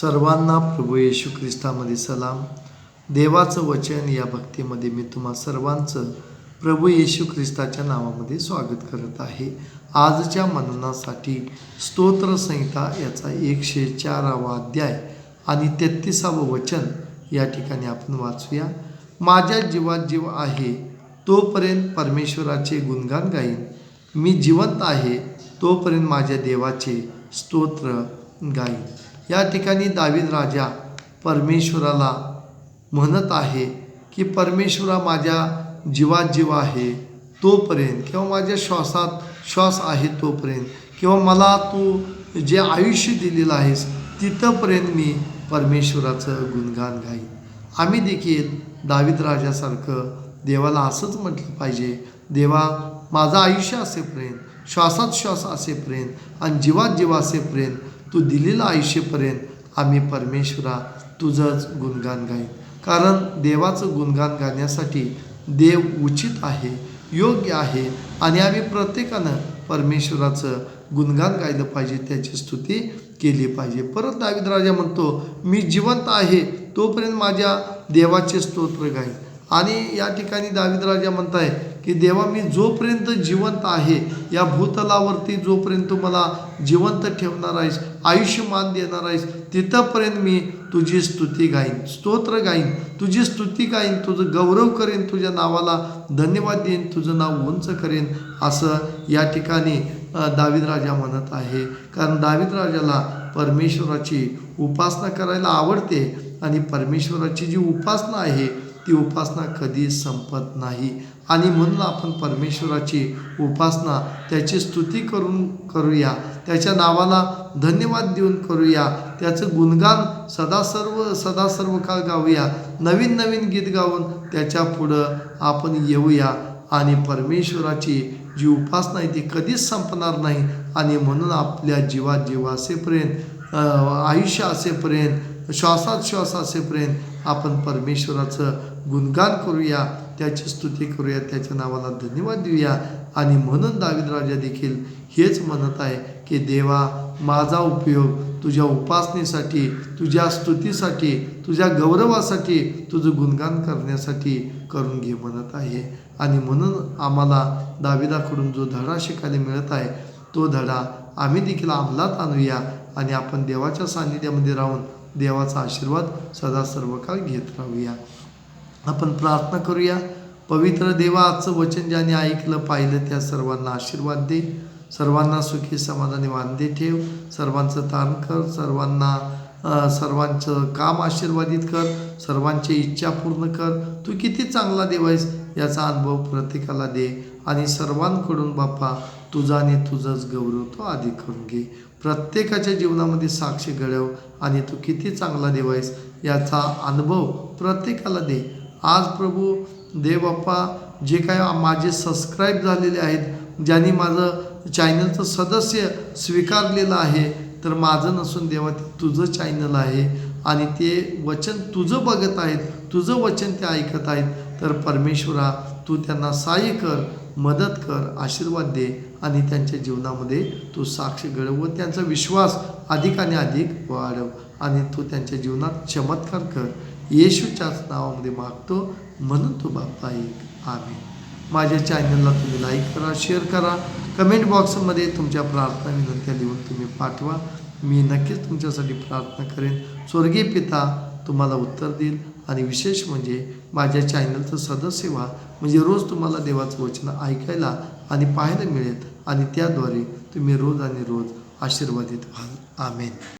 सर्वांना प्रभू येशू ख्रिस्तामध्ये सलाम. देवाचं वचन या भक्तीमध्ये मी तुम्हा सर्वांचं प्रभू येशू ख्रिस्ताच्या नावामध्ये स्वागत करत आहे. आजच्या मननासाठी स्तोत्रसंहिता याचा एकशे चारावा अध्याय आणि तेहतीसावं वचन या ठिकाणी आपण वाचूया. माझ्या जीवात जीव आहे तोपर्यंत परमेश्वराचे गुणगान गाईन. मी जिवंत आहे तोपर्यंत माझ्या देवाचे स्तोत्र गाईन. या ठिकाणी दावीद राजा परमेश्वराला म्हणत आहे की परमेश्वरा माझ्या जीवात जीव आहे तोपर्यंत किंवा माझ्या श्वासात श्वास आहे तोपर्यंत किंवा मला तू जे आयुष्य दिलेलं आहेस तिथंपर्यंत मी परमेश्वराचं गुणगान गाईन. आम्ही देखील दावीद राजासारखं देवाला असंच म्हटलं पाहिजे देवा माझं आयुष्य असेपर्यंत श्वासात श्वास असेपर्यंत आणि जीवात जीव असेपर्यंत तू दिलेलं आयुष्यपर्यंत आम्ही परमेश्वरा तुझंच गुणगान गाईन. कारण देवाचं गुणगान गाण्यासाठी देव उचित आहे योग्य आहे आणि आम्ही प्रत्येकानं परमेश्वराचं गुणगान गायलं पाहिजे त्याची स्तुती केली पाहिजे. परत दाविद राजा म्हणतो मी जिवंत आहे तोपर्यंत माझ्या देवाचे स्तोत्र गाईन. आणि या ठिकाणी दाविद राजा आहे की देवा मी जोपर्यंत जिवंत आहे या भूतलावरती जोपर्यंत मला जिवंत ठेवणार आहेस आयुष्यमान देणार आहेस तिथंपर्यंत मी तुझी स्तुती गाईन स्तोत्र गाईन तुझी स्तुती गाईन तुझं गौरव करेन तुझ्या नावाला धन्यवाद देईन तुझं नाव उंच करेन असं या ठिकाणी दाविद दावीद राजा म्हणत आहे. कारण दावीद राजाला परमेश्वराची उपासना करायला आवडते आणि परमेश्वराची जी उपासना आहे ती उपासना कधी संपत नाही. आणि म्हणून आपण परमेश्वराची उपासना त्याची स्तुती करून करूया त्याच्या नावाला धन्यवाद देऊन करूया त्याचं गुणगान सदा सर्व सदा सर्व काळ गाऊया नवीन नवीन गीत गाऊन त्याच्या पुढं आपण येऊया. आणि परमेश्वराची जी उपासना आहे ती कधीच संपणार नाही. आणि म्हणून आपल्या जीवात जीवा असेपर्यंत आयुष्य असेपर्यंत श्वासात श्वास असेपर्यंत आपण परमेश्वराचं गुणगान करूया त्याची स्तुती करूया त्याच्या नावाला धन्यवाद देऊया. आणि म्हणून दावीद राजा देखील हेच म्हणत आहे की देवा माझा उपयोग तुझ्या उपासनेसाठी तुझ्या स्तुतीसाठी तुझ्या गौरवासाठी तुझं गुणगान करण्यासाठी करून घे म्हणत आहे. आणि म्हणून आम्हाला दाविदाकडून जो धडा शिकायला मिळत आहे तो धडा आम्ही देखील अंमलात आणूया. आणि आपण देवाच्या सान्निध्यामध्ये राहून देवाचा आशीर्वाद सदा सर्व काळ घेत राहूया. आपण प्रार्थना करूया. पवित्र देवा आजचं वचन ज्याने ऐकलं पाहिलं त्या सर्वांना आशीर्वाद दे. सर्वांना सुखी समाधानी वांदे ठेव. सर्वांचं ताण कर. सर्वांना सर्वांचं काम आशीर्वादित कर. सर्वांची इच्छा पूर्ण कर. तू किती चांगला देव आहेस याचा अनुभव प्रत्येकाला दे. आणि सर्वांकडून बाप्पा तुझा आणि तुझंच गौरव तो आधी करून घे प्रत्येकाच्या जीवनामध्ये साक्ष घडव आणि तू किती चांगला देव आहेस याचा अनुभव प्रत्येकाला दे. आज प्रभू देवप्पा बाप्पा जे काय माझे सबस्क्राईब झालेले आहेत ज्यांनी माझं चॅनलचं सदस्य स्वीकारलेलं आहे तर माझं नसून देवा ते तुझं चॅनल आहे आणि ते वचन तुझं बघत आहेत तुझं वचन ते ऐकत आहेत. तर परमेश्वरा तू त्यांना सहाय्य कर. मदत कर आशीर्वाद दे आणि त्यांच्या जीवनामध्ये तू साक्ष घडव व त्यांचा विश्वास अधिक आणि अधिक वाढव आणि तू त्यांच्या जीवनात चमत्कार कर. येशूच्याच नावामध्ये मागतो म्हणून तू बाप्पा एक. आम्ही माझ्या चॅनलला तुम्ही लाईक करा शेअर करा. कमेंट बॉक्समध्ये तुमच्या प्रार्थना विनंत्या लिहून तुम्ही पाठवा. मी नक्कीच तुमच्यासाठी प्रार्थना करेन. स्वर्गीय पिता तुम्हाला उत्तर देईल. आणि विशेष म्हणजे माझ्या चॅनलचं सदस्य व्हा म्हणजे रोज तुम्हाला देवाचं वचन ऐकायला आणि पाहायला मिळेल. आणि त्याद्वारे तुम्ही रोज आणि रोज आशीर्वादित व्हाल. आमेन.